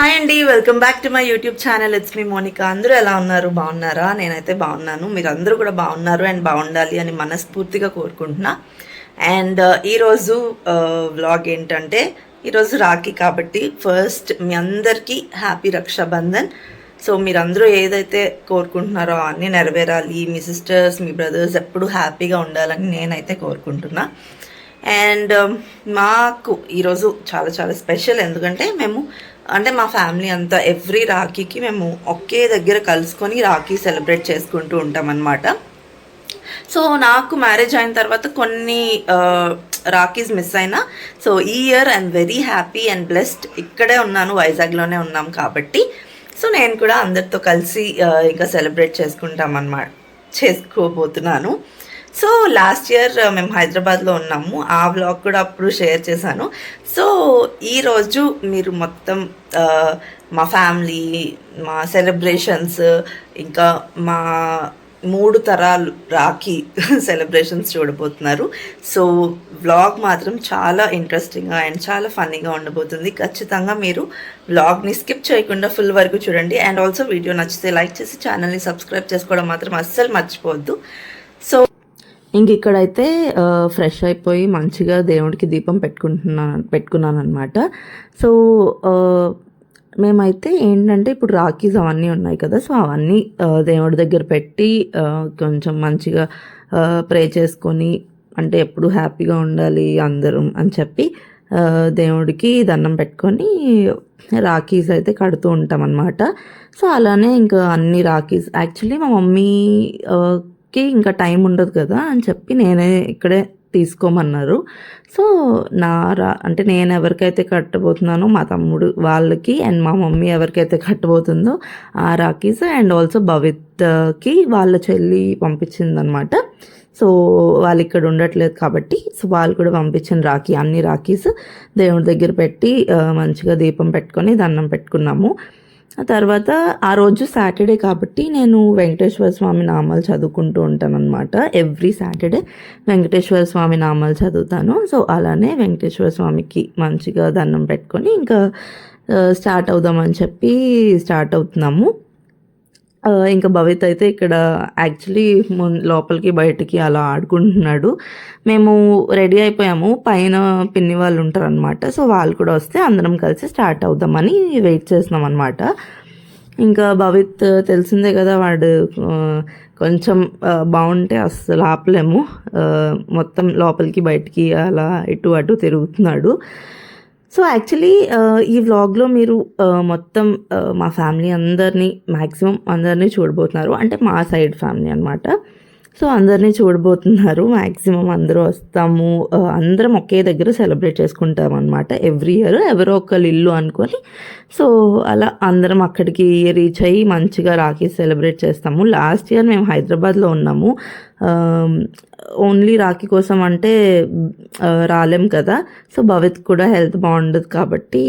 Hi అండి welcome back to my YouTube channel. It's me Monika అందరూ ఎలా ఉన్నారు? బాగున్నారా? నేనైతే బాగున్నాను. మీరు అందరూ కూడా బాగున్నారు అండ్ బాగుండాలి అని మనస్ఫూర్తిగా కోరుకుంటున్నా. అండ్ uh, ఈరోజు uh, వ్లాగ్ ఏంటంటే ఈరోజు రాఖీ కాబట్టి ఫస్ట్ మీ అందరికీ హ్యాపీ రక్షాబంధన్. సో మీరందరూ ఏదైతే కోరుకుంటున్నారో అన్నీ నెరవేరాలి. మీ సిస్టర్స్ మీ బ్రదర్స్ ఎప్పుడు హ్యాపీగా ఉండాలని నేనైతే కోరుకుంటున్నా. అండ్ um, మాకు ఈరోజు చాలా చాలా స్పెషల్ ఎందుకంటే మేము అంటే మా ఫ్యామిలీ అంతా ఎవ్రీ రాఖీకి మేము ఒకే దగ్గర కలుసుకొని రాఖీ సెలబ్రేట్ చేసుకుంటూ ఉంటాం సో నాకు మ్యారేజ్ అయిన తర్వాత కొన్ని రాఖీస్ మిస్ అయినా సో ఈ year I'm very happy and blessed. ఇక్కడే ఉన్నాను వైజాగ్లోనే ఉన్నాం కాబట్టి. సో నేను కూడా అందరితో కలిసి ఇంకా సెలబ్రేట్ చేసుకుంటాం అన్నమాట చేసుకోబోతున్నాను. సో లాస్ట్ ఇయర్ మేము హైదరాబాద్లో ఉన్నాము. ఆ వ్లాగ్ కూడా అప్పుడు షేర్ చేశాను. సో ఈరోజు మీరు మొత్తం మా ఫ్యామిలీ మా సెలబ్రేషన్స్ ఇంకా మా మూడు తరాలు రాఖీ సెలబ్రేషన్స్ చూడబోతున్నారు. సో వ్లాగ్ మాత్రం చాలా ఇంట్రెస్టింగ్గా అండ్ చాలా ఫన్నీగా ఉండబోతుంది. ఖచ్చితంగా మీరు వ్లాగ్ని స్కిప్ చేయకుండా ఫుల్ వరకు చూడండి. అండ్ ఆల్సో వీడియో నచ్చితే లైక్ చేసి ఛానల్ని సబ్స్క్రైబ్ చేసుకోవడం మాత్రం అస్సలు మర్చిపోవద్దు. సో ఇంక ఇక్కడైతే ఫ్రెష్ అయిపోయి మంచిగా దేవుడికి దీపం పెట్టుకుంటున్నాను పెట్టుకున్నాను అనమాట సో మేమైతే ఏంటంటే ఇప్పుడు రాఖీస్ అవన్నీ ఉన్నాయి కదా సో అవన్నీ దేవుడి దగ్గర పెట్టి కొంచెం మంచిగా ప్రే చేసుకొని అంటే ఎప్పుడు హ్యాపీగా ఉండాలి అందరం అని చెప్పి దేవుడికి దండం పెట్టుకొని రాఖీస్ అయితే కడుతూ ఉంటాం అనమాట సో అలానే ఇంకా అన్ని రాఖీస్ యాక్చువల్లీ మా మమ్మీ కి ఇంకా టైం ఉండదు కదా అని చెప్పి నేనే ఇక్కడే తీసుకోమన్నారు. సో నా రా అంటే నేను ఎవరికైతే కట్టబోతున్నానో మా తమ్ముడు వాళ్ళకి అండ్ మా మమ్మీ ఎవరికైతే కట్టబోతుందో ఆ రాఖీస్ అండ్ ఆల్సో భవిత్కి వాళ్ళ చెల్లి పంపించిందనమాట సో వాళ్ళు ఇక్కడ ఉండట్లేదు కాబట్టి సో వాళ్ళు కూడా పంపించిన రాఖీ అన్ని రాఖీస్ దేవుడి దగ్గర పెట్టి మంచిగా దీపం పెట్టుకొని దండం పెట్టుకున్నాము. తర్వాత ఆ రోజు సాటర్డే కాబట్టి నేను వెంకటేశ్వర స్వామి నామాలు చదువుకుంటూ ఉంటాను అనమాట ఎవ్రీ సాటర్డే వెంకటేశ్వర స్వామి నామాలు చదువుతాను. సో అలానే వెంకటేశ్వర స్వామికి మంచిగా దండం పెట్టుకొని ఇంకా స్టార్ట్ అవుదామని చెప్పి స్టార్ట్ అవుతున్నాము. ఇంకా భవిత్ అయితే ఇక్కడ యాక్చువల్లీ లోపలికి బయటికి అలా ఆడుకుంటున్నాడు. మేము రెడీ అయిపోయాము. పైన పిన్ని వాళ్ళు ఉంటారనమాట సో వాళ్ళు కూడా వస్తే అందరం కలిసి స్టార్ట్ అవుదామని వెయిట్ చేస్తున్నాం అనమాట ఇంకా భవిత్ తెలిసిందే కదా వాడు కొంచెం బాగుంటే అస్సలు ఆపలేము. మొత్తం లోపలికి బయటికి అలా ఇటు అటు తిరుగుతున్నాడు. సో యాక్చువల్లీ uh, ఈ వ్లాగ్లో మీరు uh, మొత్తం uh, మా ఫ్యామిలీ అందరినీ మ్యాక్సిమం అందరినీ చూడబోతున్నారు. అంటే మా సైడ్ ఫ్యామిలీ అనమాట సో అందరినీ చూడబోతున్నారు. మ్యాక్సిమం అందరూ వస్తాము. అందరం ఒకే దగ్గర సెలబ్రేట్ చేసుకుంటాం అనమాట ఎవ్రీ ఇయర్ ఎవరో ఒకళ్ళు ఇల్లు అనుకొని. సో అలా అందరం అక్కడికి రీచ్ అయ్యి మంచిగా రాఖీ సెలబ్రేట్ చేస్తాము. లాస్ట్ ఇయర్ మేము హైదరాబాద్లో ఉన్నాము. Um, ఓన్లీ రాఖీ కోసం అంటే రాలేం కదా. సో భవిత్ కూడా హెల్త్ బాగుండదు కాబట్టి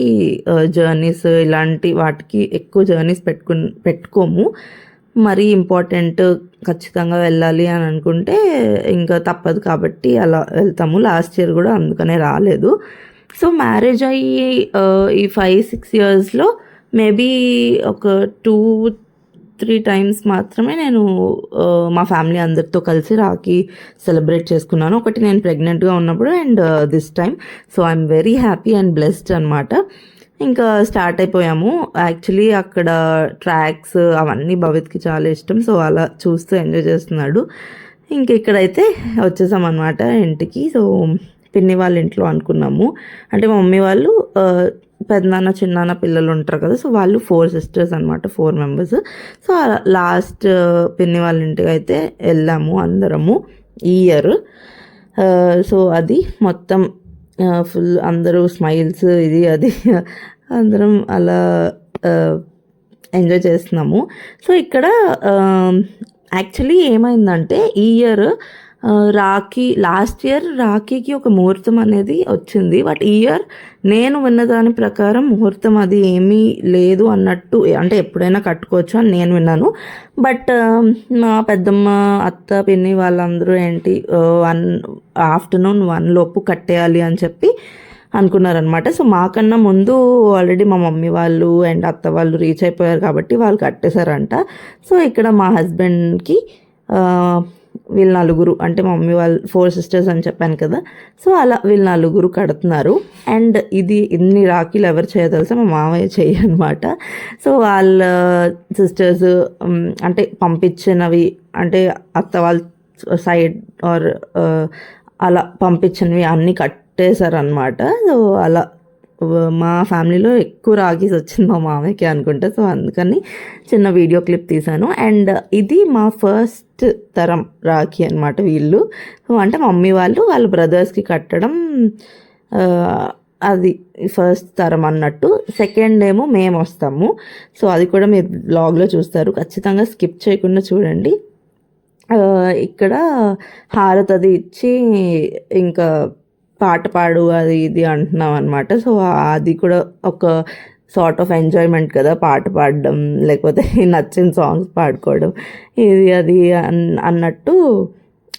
జర్నీస్ ఇలాంటి వాటికి ఎక్కువ జర్నీస్ పెట్టుకు పెట్టుకోము. మరీ ఇంపార్టెంట్ ఖచ్చితంగా వెళ్ళాలి అని అనుకుంటే ఇంకా తప్పదు కాబట్టి అలా వెళ్తాము. లాస్ట్ ఇయర్ కూడా అందుకనే రాలేదు. సో మ్యారేజ్ అయ్యి ఈ ఫైవ్ సిక్స్ ఇయర్స్లో మేబీ ఒక టూ త్రీ టైమ్స్ మాత్రమే నేను మా ఫ్యామిలీ అందరితో కలిసి రాఖీ సెలబ్రేట్ చేసుకున్నాను. ఒకటి నేను ప్రెగ్నెంట్గా ఉన్నప్పుడు and this time so I'm very happy and blessed అనమాట ఇంకా స్టార్ట్ అయిపోయాము. యాక్చువల్లీ అక్కడ ట్రాక్స్ అవన్నీ భవిత్కి చాలా ఇష్టం. సో అలా చూస్తూ ఎంజాయ్ చేస్తున్నాడు. ఇంక ఇక్కడైతే వచ్చేసాం అనమాట ఇంటికి. సో పిన్ని వాళ్ళ ఇంట్లో అనుకున్నాము. అంటే మా మమ్మీ వాళ్ళు పెద్దనాన్న చిన్నాన్న పిల్లలు ఉంటారు కదా సో వాళ్ళు ఫోర్ సిస్టర్స్ అనమాట ఫోర్ మెంబర్స్ సో లాస్ట్ పిన్ని వాళ్ళ ఇంటికి అయితే వెళ్ళాము అందరము ఈ ఇయర్ సో అది మొత్తం ఫుల్ అందరూ స్మైల్స్ ఇది అది అందరం అలా ఎంజాయ్ చేస్తున్నాము. సో ఇక్కడ యాక్చువల్లీ ఏమైందంటే ఈ ఇయర్ రాఖీ లాస్ట్ ఇయర్ రాఖీకి ఒక ముహూర్తం అనేది వచ్చింది. బట్ ఇయర్ నేను విన్న దాని ప్రకారం ముహూర్తం అది ఏమీ లేదు అన్నట్టు అంటే ఎప్పుడైనా కట్టుకోవచ్చు అని నేను విన్నాను. బట్ um, మా పెద్దమ్మ అత్త పిన్ని వాళ్ళందరూ ఏంటి వన్ ఆఫ్టర్నూన్ వన్ లోపు కట్టేయాలి అని చెప్పి అనుకున్నారనమాట సో మాకన్నా ముందు ఆల్రెడీ మా మమ్మీ వాళ్ళు అండ్ అత్త వాళ్ళు రీచ్ అయిపోయారు కాబట్టి వాళ్ళు కట్టేశారంట. సో ఇక్కడ మా హస్బెండ్కి వీళ్ళు నలుగురు అంటే మా మమ్మీ వాళ్ళు ఫోర్ సిస్టర్స్ అని చెప్పాను కదా. సో అలా వీళ్ళు నలుగురు కడుతున్నారు. అండ్ ఇది ఇన్ని రాఖీలు ఎవరు చేయదలుసా మా మామయ్య చేయనమాట సో వాళ్ళ సిస్టర్స్ అంటే పంపించినవి అంటే అత్త వాళ్ళ సైడ్ ఆర్ అలా పంపించినవి అన్నీ కట్టేశారనమాట సో అలా మా ఫ్యామిలీలో ఎక్కువ రాఖీస్ వచ్చింది మా మామయ్యకి అనుకుంటా. సో అందుకని చిన్న వీడియో క్లిప్ తీశాను. అండ్ ఇది మా ఫస్ట్ తరం రాఖీ అనమాట వీళ్ళు. అంటే మమ్మీ వాళ్ళు వాళ్ళ బ్రదర్స్కి కట్టడం అది ఫస్ట్ తరం అన్నట్టు. సెకండ్ ఏమో మేము వస్తాము. సో అది కూడా మీరు బ్లాగ్లో చూస్తారు. ఖచ్చితంగా స్కిప్ చేయకుండా చూడండి. ఇక్కడ హారత్ అది ఇచ్చి ఇంకా పాట పాడు అది ఇది అంటున్నాం అనమాట సో అది కూడా ఒక సార్ట్ ఆఫ్ ఎంజాయ్మెంట్ కదా పాట పాడడం లేకపోతే నచ్చిన సాంగ్స్ పాడుకోవడం. ఇది అది అన్- అన్నట్టు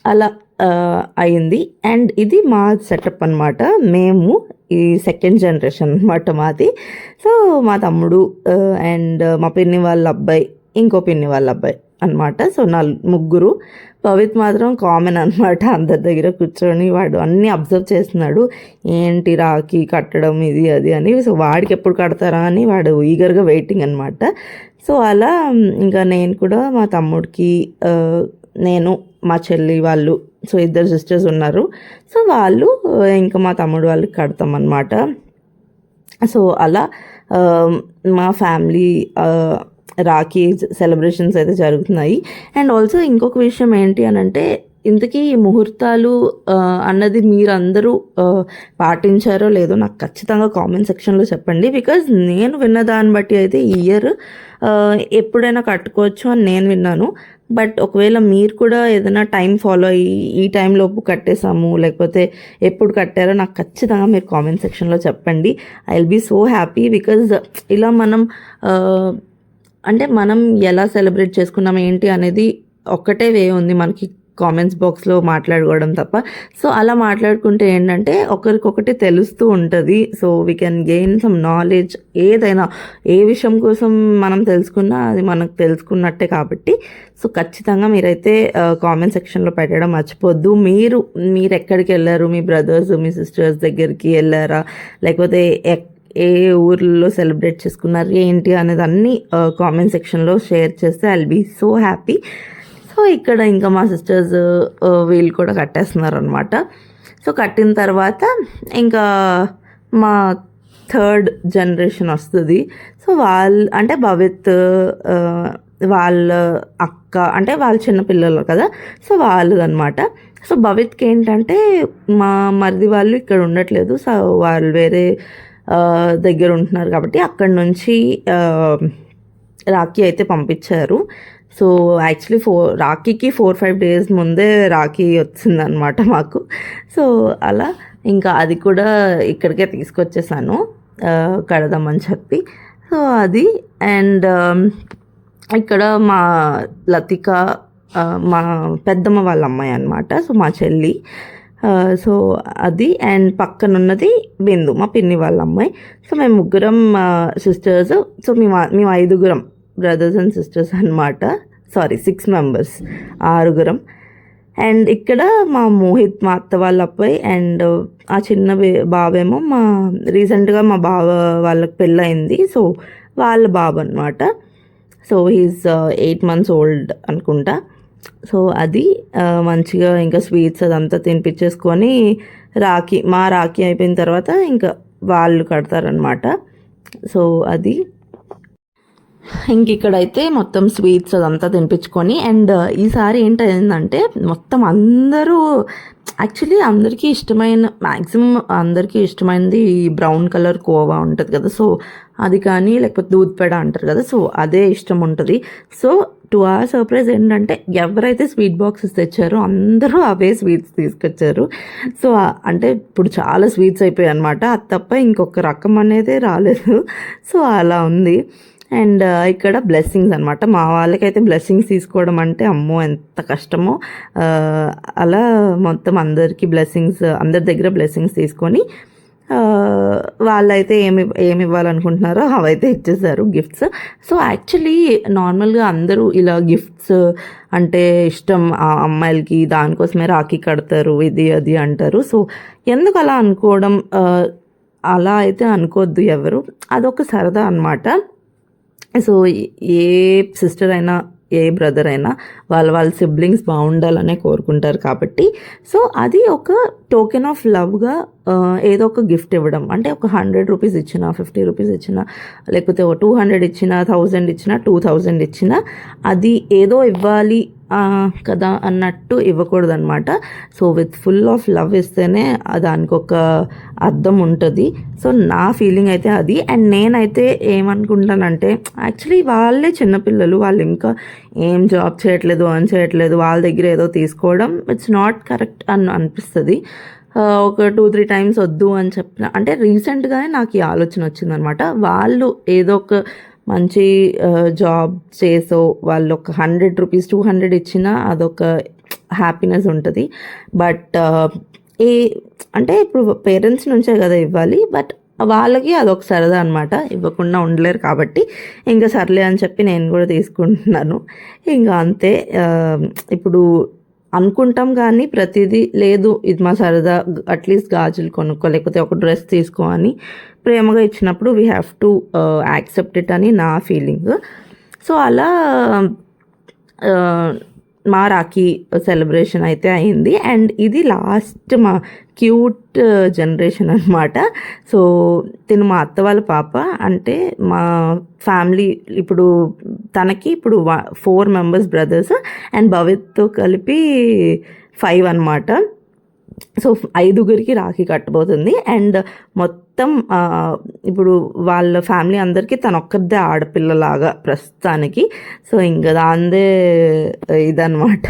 అలా అయింది. అండ్ ఇది మా సెటప్ అనమాట మేము ఈ సెకండ్ జనరేషన్ అనమాట మాది. సో మా తమ్ముడు అండ్ మా పిన్ని వాళ్ళ అబ్బాయి ఇంకో పిన్ని వాళ్ళ అబ్బాయి. అనమాట సో నా ముగ్గురు. పవిత్ మాత్రం కామన్ అనమాట అందరి దగ్గర కూర్చొని వాడు అన్నీ అబ్జర్వ్ చేస్తున్నాడు. ఏంటి రాఖీ కట్టడం ఇది అది అని. సో వాడికి ఎప్పుడు కడతారా అని వాడు ఈగర్గా వెయిటింగ్ అనమాట సో అలా ఇంకా నేను కూడా మా తమ్ముడికి నేను మా చెల్లి వాళ్ళు సో ఇద్దరు సిస్టర్స్ ఉన్నారు. సో వాళ్ళు ఇంకా మా తమ్ముడు వాళ్ళకి కడతాం అనమాట సో అలా మా ఫ్యామిలీ రాఖీ సెలబ్రేషన్స్ అయితే జరుగుతున్నాయి. అండ్ ఆల్సో ఇంకొక విషయం ఏంటి అని అంటే ఇంతకీ ఈ ముహూర్తాలు అన్నది మీరందరూ పాటించారో లేదో నాకు ఖచ్చితంగా కామెంట్ సెక్షన్లో చెప్పండి. బికాజ్ నేను విన్న దాన్ని బట్టి అయితే ఈ ఇయర్ ఎప్పుడైనా కట్టుకోవచ్చు అని నేను విన్నాను. బట్ ఒకవేళ మీరు కూడా ఏదైనా టైం ఫాలో అయ్యి ఈ టైంలోపు కట్టేసాము లేకపోతే ఎప్పుడు కట్టారో నాకు ఖచ్చితంగా మీరు కామెంట్ సెక్షన్లో చెప్పండి. I will be so happy because ఇలా మనం అంటే మనం ఎలా సెలబ్రేట్ చేసుకున్నాం ఏంటి అనేది ఒక్కటే వే ఉంది మనకి కామెంట్స్ బాక్స్లో మాట్లాడుకోవడం తప్ప. సో అలా మాట్లాడుకుంటే ఏంటంటే ఒకరికొకటి తెలుస్తూ ఉంటుంది. So we can gain some knowledge ఏదైనా ఏ విషయం కోసం మనం తెలుసుకున్నా అది మనకు తెలుసుకున్నట్టే కాబట్టి. సో ఖచ్చితంగా మీరైతే కామెంట్ సెక్షన్లో పెట్టడం మర్చిపోద్దు. మీరు మీరు ఎక్కడికి వెళ్ళారు? మీ బ్రదర్స్ మీ సిస్టర్స్ దగ్గరికి వెళ్ళారా? లేకపోతే ఎక్- ఏ ఊర్లో సెలబ్రేట్ చేసుకున్నారు ఏంటి అనేది అన్ని కామెంట్ సెక్షన్లో షేర్ చేస్తే I'll be so happy so ఇక్కడ ఇంకా మా సిస్టర్స్ వీళ్ళు కూడా కట్టేస్తున్నారు అనమాట సో కట్టిన తర్వాత ఇంకా మా థర్డ్ జనరేషన్ వస్తుంది. సో వాళ్ళు అంటే భవిత్ వాళ్ళ అక్క అంటే వాళ్ళ చిన్నపిల్లలు కదా. సో వాళ్ళది అనమాట సో భవిత్కి ఏంటంటే మా మరిది వాళ్ళు ఇక్కడ ఉండట్లేదు. సో వాళ్ళు వేరే దగ్గర ఉంటున్నారు కాబట్టి అక్కడి నుంచి రాఖీ అయితే పంపించారు. సో యాక్చువల్లీ ఫోర్ రాఖీకి ఫోర్ ఫైవ్ డేస్ ముందే రాఖీ వచ్చిందనమాట మాకు. సో అలా ఇంకా అది కూడా ఇక్కడికే తీసుకొచ్చేసాను. కడదామని చెప్పి. సో అది అండ్ ఇక్కడ మా లతిక మా పెద్దమ్మ వాళ్ళ అమ్మాయి అనమాట సో మా చెల్లి. సో అది అండ్ పక్కన ఉన్నది బిందు మా పిన్ని వాళ్ళ అమ్మాయి. సో మేము ముగ్గురం సిస్టర్స్ సో మేము మేము ఐదుగురం బ్రదర్స్ అండ్ సిస్టర్స్ అనమాట సారీ సిక్స్ మెంబర్స్ ఆరుగురం. అండ్ ఇక్కడ మా మోహిత్ మా అత్త వాళ్ళ అబ్బాయి అండ్ ఆ చిన్న బే- బాబేమో మా రీసెంట్గా మా బావ వాళ్ళకి పెళ్ళయింది. సో వాళ్ళ బాబు అనమాట so he's eight months old అనుకుంటా. సో అది మంచిగా ఇంకా స్వీట్స్ అదంతా తినిపించేసుకొని రాఖీ మా రాఖీ అయిపోయిన తర్వాత ఇంకా వాళ్ళు కడతారనమాట సో అది. ఇంక ఇక్కడైతే మొత్తం స్వీట్స్ అదంతా తినిపించుకొని అండ్ ఈసారి ఏంటంటే మొత్తం అందరూ యాక్చువల్లీ అందరికీ ఇష్టమైన మ్యాక్సిమం అందరికీ ఇష్టమైనది బ్రౌన్ కలర్ కోవా ఉంటుంది కదా. సో అది కానీ లేకపోతే దూద్ పేడ అంటారు కదా. సో అదే ఇష్టం ఉంటుంది. సో టు ఆ సర్ప్రైజ్ ఏంటంటే ఎవరైతే స్వీట్ బాక్సెస్ తెచ్చారో అందరూ అవే స్వీట్స్ తీసుకొచ్చారు. సో అంటే ఇప్పుడు చాలా స్వీట్స్ అయిపోయాయి అనమాట అది తప్ప ఇంకొక రకం అనేది రాలేదు. సో అలా ఉంది. అండ్ ఇక్కడ బ్లెస్సింగ్స్ అనమాట మా వాళ్ళకైతే బ్లెస్సింగ్స్ తీసుకోవడం అంటే అమ్మో ఎంత కష్టమో. అలా మొత్తం అందరికీ బ్లెస్సింగ్స్ అందరి దగ్గర బ్లెస్సింగ్స్ తీసుకొని వాళ్ళైతే ఏమి ఏమి ఇవ్వాలనుకుంటున్నారో అవైతే ఇచ్చేసారు గిఫ్ట్స్. సో యాక్చువల్లీ నార్మల్గా అందరూ ఇలా గిఫ్ట్స్ అంటే ఇష్టం ఆ అమ్మాయిలకి దానికోసమే రాఖీ కడతారు ఇది అది అంటారు. సో ఎందుకు అలా అనుకోవడం అలా అయితే అనుకోవద్దు ఎవరు. అదొక సరదా అనమాట సో ఏ సిస్టర్ అయినా ఏ బ్రదర్ అయినా వాళ్ళ వాళ్ళ సిబ్లింగ్స్ బాగుండాలనే కోరుకుంటారు కాబట్టి. సో అది ఒక టోకెన్ ఆఫ్ లవ్గా ఏదో ఒక గిఫ్ట్ ఇవ్వడం. అంటే ఒక హండ్రెడ్ రూపీస్ ఇచ్చిన ఫిఫ్టీ రూపీస్ ఇచ్చిన లేకపోతే ఒక టూ హండ్రెడ్ ఇచ్చిన థౌజండ్ ఇచ్చిన టూ థౌజండ్ ఇచ్చిన అది ఏదో ఇవ్వాలి కదా అన్నట్టు ఇవ్వకూడదు అనమాట so with full of love ఇస్తేనే దానికి ఒక అర్థం ఉంటుంది. సో నా ఫీలింగ్ అయితే అది. అండ్ నేనైతే ఏమనుకుంటానంటే యాక్చువల్లీ వాళ్ళే చిన్నపిల్లలు వాళ్ళు ఇంకా ఏం జాబ్ చేయట్లేదు అని చేయట్లేదు వాళ్ళ దగ్గర ఏదో తీసుకోవడం ఇట్స్ నాట్ కరెక్ట్ అని అనిపిస్తుంది. ఒక టూ త్రీ టైమ్స్ వద్దు అని చెప్పిన అంటే రీసెంట్గానే నాకు ఈ ఆలోచన వచ్చిందనమాట వాళ్ళు ఏదో ఒక మంచి జాబ్ చేసో వాళ్ళు ఒక హండ్రెడ్ రూపీస్ టూ హండ్రెడ్ ఇచ్చినా అదొక హ్యాపీనెస్ ఉంటుంది. బట్ ఏ అంటే ఇప్పుడు పేరెంట్స్ నుంచే కదా ఇవ్వాలి బట్ వాళ్ళకి అదొక సరదా అనమాట ఇవ్వకుండా ఉండలేరు కాబట్టి ఇంకా సర్లే అని చెప్పి నేను కూడా తీసుకుంటున్నాను. ఇంకా అంతే ఇప్పుడు అనుకుంటాం కానీ ప్రతిదీ లేదు ఇది మా సరదా అట్లీస్ట్ గాజులు కొనుక్కో లేకపోతే ఒక డ్రెస్ తీసుకో అని ప్రేమగా ఇచ్చినప్పుడు we have to accept it అని నా ఫీలింగ్ సో అలా uh, మా రాఖీ సెలబ్రేషన్ అయితే అయింది. అండ్ ఇది లాస్ట్ మా క్యూట్ జనరేషన్ అనమాట సో తిను మా అత్త వాళ్ళ పాప అంటే మా ఫ్యామిలీ ఇప్పుడు తనకి ఇప్పుడు ఫోర్ మెంబర్స్ బ్రదర్స్ అండ్ భవిత్తో కలిపి ఫైవ్ అనమాట సో ఐదుగురికి రాఖీ కట్టబోతుంది. అండ్ మొత్తం ఇప్పుడు వాళ్ళ ఫ్యామిలీ అందరికీ తన ఒక్కదే ఆడపిల్లలాగా ప్రస్తుతానికి. సో ఇంకా దాందే ఇదనమాట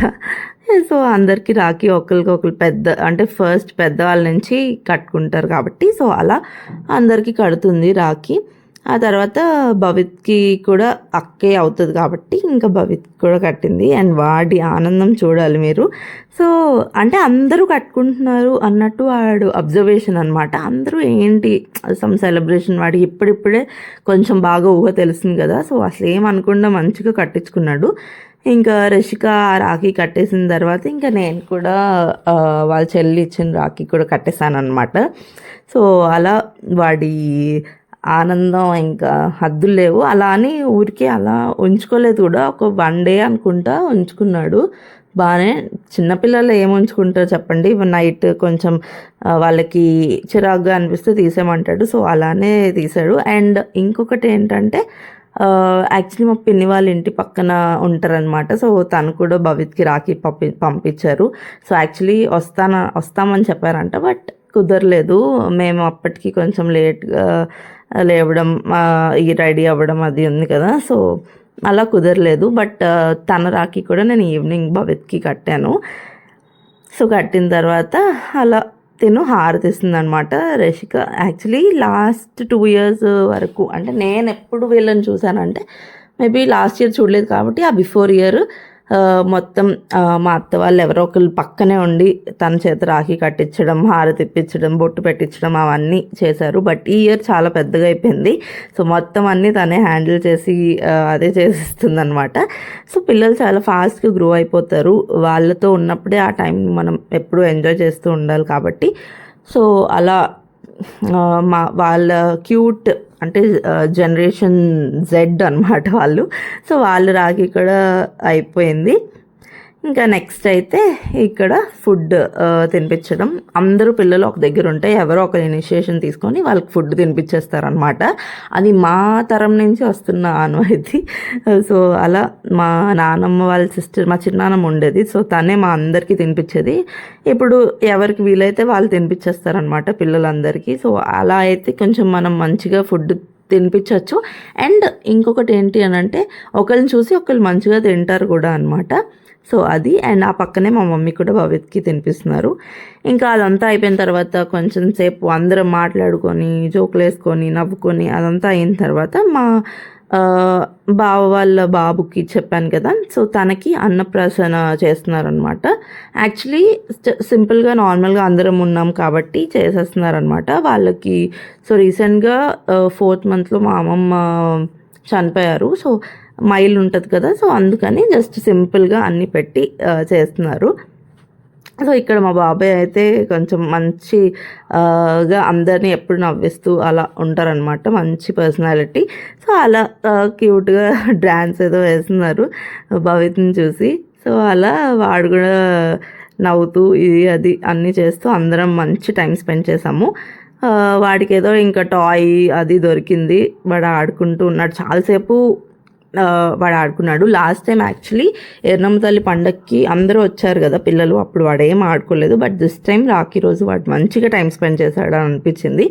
సో అందరికీ రాఖీ ఒకరికి ఒకరు పెద్ద అంటే ఫస్ట్ పెద్దవాళ్ళ నుంచి కట్టుకుంటారు కాబట్టి. సో అలా అందరికీ కడుతుంది రాఖీ. ఆ తర్వాత భవిత్కి కూడా అక్కే అవుతుంది కాబట్టి ఇంకా భవిత్ కూడా కట్టింది. అండ్ వాడి ఆనందం చూడాలి మీరు. సో అంటే అందరూ కట్టుకుంటున్నారు అన్నట్టు వాడు అబ్జర్వేషన్ అనమాట అందరూ ఏంటి సమ్ సెలబ్రేషన్ వాడికి ఇప్పుడిప్పుడే కొంచెం బాగా ఊహ తెలిసింది కదా. సో అసలు ఏమనకుండా మంచిగా కట్టించుకున్నాడు. ఇంకా రషిక ఆ రాఖీ కట్టేసిన తర్వాత ఇంకా నేను కూడా వాళ్ళ చెల్లి ఇచ్చిన రాఖీ కూడా కట్టేశాను అనమాట సో అలా వాడి ఆనందం ఇంకా హద్దులు లేవు. అలా అని ఊరికే అలా ఉంచుకోలేదు కూడా. ఒక వన్ డే అనుకుంటా ఉంచుకున్నాడు. బాగానే చిన్నపిల్లలు ఏం ఉంచుకుంటారు చెప్పండి. నైట్ కొంచెం వాళ్ళకి చిరాగ్గా అనిపిస్తే తీసేయమంటాడు. సో అలానే తీసాడు. అండ్ ఇంకొకటి ఏంటంటే యాక్చువల్లీ మా పిన్ని వాళ్ళ ఇంటి పక్కన ఉంటారనమాట సో తను కూడా భవిత్కి రాఖీ పంపి పంపించారు. సో యాక్చువల్లీ వస్తాన వస్తామని చెప్పారంట. బట్ కుదరలేదు. మేము అప్పటికి కొంచెం లేట్గా లేవడం ఈ రెడీ అవ్వడం అది ఉంది కదా. సో అలా కుదరలేదు. బట్ తన రాఖీ కూడా నేను ఈవినింగ్ భవిత్కి కట్టాను. సో కట్టిన తర్వాత అలా తిను హారతిస్తుంది అనమాట Rashika. Actually last two years వరకు అంటే నేను ఎప్పుడు వీళ్ళని చూశానంటే మేబీ లాస్ట్ ఇయర్ చూడలేదు కాబట్టి ఆ బిఫోర్ ఇయర్ మొత్తం మా అత్త వాళ్ళు ఎవరో ఒకరు పక్కనే ఉండి తన చేత రాఖీ కట్టించడం హారతి ఇప్పించడం బొట్టు పెట్టించడం అవన్నీ చేశారు. బట్ ఈ ఇయర్ చాలా పెద్దగా అయిపోయింది. సో మొత్తం అన్నీ తనే హ్యాండిల్ చేసి అదే చేసిస్తుంది అనమాట సో పిల్లలు చాలా ఫాస్ట్గా గ్రో అయిపోతారు. వాళ్ళతో ఉన్నప్పుడే ఆ టైం మనం ఎప్పుడూ ఎంజాయ్ చేస్తూ ఉండాలి కాబట్టి. సో అలా మా వాళ్ళ క్యూట్ అంటే జనరేషన్ జెడ్ అనమాట వాళ్ళు. సో వాళ్ళు రాగి కూడా అయిపోయింది. ఇంకా నెక్స్ట్ అయితే ఇక్కడ ఫుడ్ తినిపించడం. అందరూ పిల్లలు ఒక దగ్గర ఉంటే ఎవరో ఒక ఇనిషియేషన్ తీసుకొని వాళ్ళకి ఫుడ్ తినిపించేస్తారనమాట అది మా తరం నుంచి వస్తున్న ఆనవాయితీ. సో అలా మా నానమ్మ వాళ్ళ సిస్టర్ మా చిన్నానమ్మ ఉండేది. సో తనే మా అందరికీ తినిపించేది. ఇప్పుడు ఎవరికి వీలైతే వాళ్ళు తినిపించేస్తారనమాట పిల్లలందరికీ. సో అలా అయితే కొంచెం మనం మంచిగా ఫుడ్ తినిపించవచ్చు అండ్ ఇంకొకటి ఏంటి అని అంటే ఒకరిని చూసి ఒకళ్ళు మంచిగా తింటారు కూడా అనమాట సో అది అండ్ ఆ పక్కనే మా మమ్మీ కూడా భవిత్కి తినిపిస్తున్నారు. ఇంకా అదంతా అయిపోయిన తర్వాత కొంచెం సేపు అందరం మాట్లాడుకొని జోకులు వేసుకొని నవ్వుకొని అదంతా అయిన తర్వాత మా బావ వాళ్ళ బాబుకి చెప్పాను కదా సో తనకి అన్నప్రాసన చేస్తున్నారనమాట. యాక్చువల్లీ సింపుల్గా నార్మల్గా అందరం ఉన్నాం కాబట్టి చేసేస్తున్నారనమాట. వాళ్ళకి సో రీసెంట్గా ఫోర్త్ మంత్లో మా అమ్మమ్మ చనిపోయారు. సో మైల్ ఉంటుంది కదా సో అందుకని జస్ట్ సింపుల్గా అన్నీ పెట్టి చేస్తున్నారు. సో ఇక్కడ మా బాబాయ్ అయితే కొంచెం మంచిగా అందరినీ ఎప్పుడు నవ్విస్తూ అలా ఉంటారనమాట మంచి పర్సనాలిటీ. సో అలా క్యూట్గా డ్యాన్స్ ఏదో వేస్తున్నారు భవిత్ని చూసి. సో అలా వాడు కూడా నవ్వుతూ ఇది అది అన్నీ చేస్తూ అందరం మంచి టైం స్పెండ్ చేసాము. వాడికి ఏదో ఇంకా టాయ్ అది దొరికింది వాడు ఆడుకుంటూ ఉన్నాడు. చాలాసేపు వాడు ఆడుకున్నాడు. లాస్ట్ టైం యాక్చువల్లీ ఎర్రమ్మ తల్లి పండక్కి అందరూ వచ్చారు కదా పిల్లలు అప్పుడు వాడు ఏం ఆడుకోలేదు. బట్ దిస్ టైం రాఖీ రోజు వాడు మంచిగా టైం స్పెండ్ చేశాడు అనిపించింది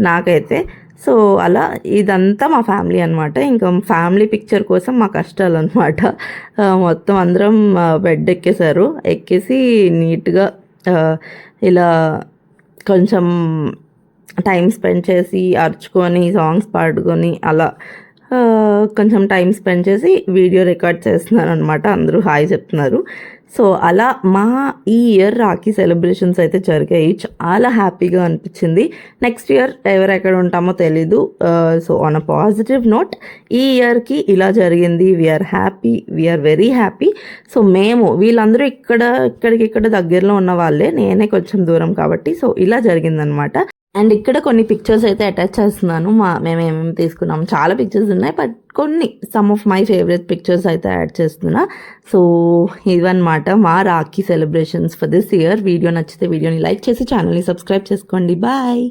నాకైతే. సో అలా ఇదంతా మా ఫ్యామిలీ అనమాట ఇంకా ఫ్యామిలీ పిక్చర్ కోసం మా కష్టాలు అనమాట మొత్తం అందరం బెడ్ ఎక్కేశారు. ఎక్కేసి నీట్గా ఇలా కొంచెం టైం స్పెండ్ చేసి అరుచుకొని సాంగ్స్ పాడుకొని అలా కొంచెం టైం స్పెండ్ చేసి వీడియో రికార్డ్ చేస్తున్నాను అనమాట అందరూ హాయ్ చెప్తున్నారు. సో అలా మా ఈ ఇయర్ రాఖీ సెలబ్రేషన్స్ అయితే జరిగాయి. చాలా హ్యాపీగా అనిపించింది. నెక్స్ట్ ఇయర్ ఎవరు ఎక్కడ ఉంటామో తెలీదు. So on a positive note ఈ ఇయర్కి ఇలా జరిగింది. We are happy we are very happy so మేము వీళ్ళందరూ ఇక్కడ ఇక్కడికి ఇక్కడ దగ్గరలో ఉన్న వాళ్ళే. నేనే కొంచెం దూరం కాబట్టి. సో ఇలా జరిగిందనమాట అండ్ ఇక్కడ కొన్ని పిక్చర్స్ అయితే అటాచ్ చేస్తున్నాను. మా మేము ఏమేమి తీసుకున్నాం చాలా పిక్చర్స్ ఉన్నాయి బట్ కొన్ని some of my favourite pictures అయితే యాడ్ చేస్తున్నా. సో ఇవన్నమాట. మా Rakhi celebrations for this year video నచ్చితే వీడియోని లైక్ చేసి ఛానల్ని సబ్స్క్రైబ్ చేసుకోండి. బాయ్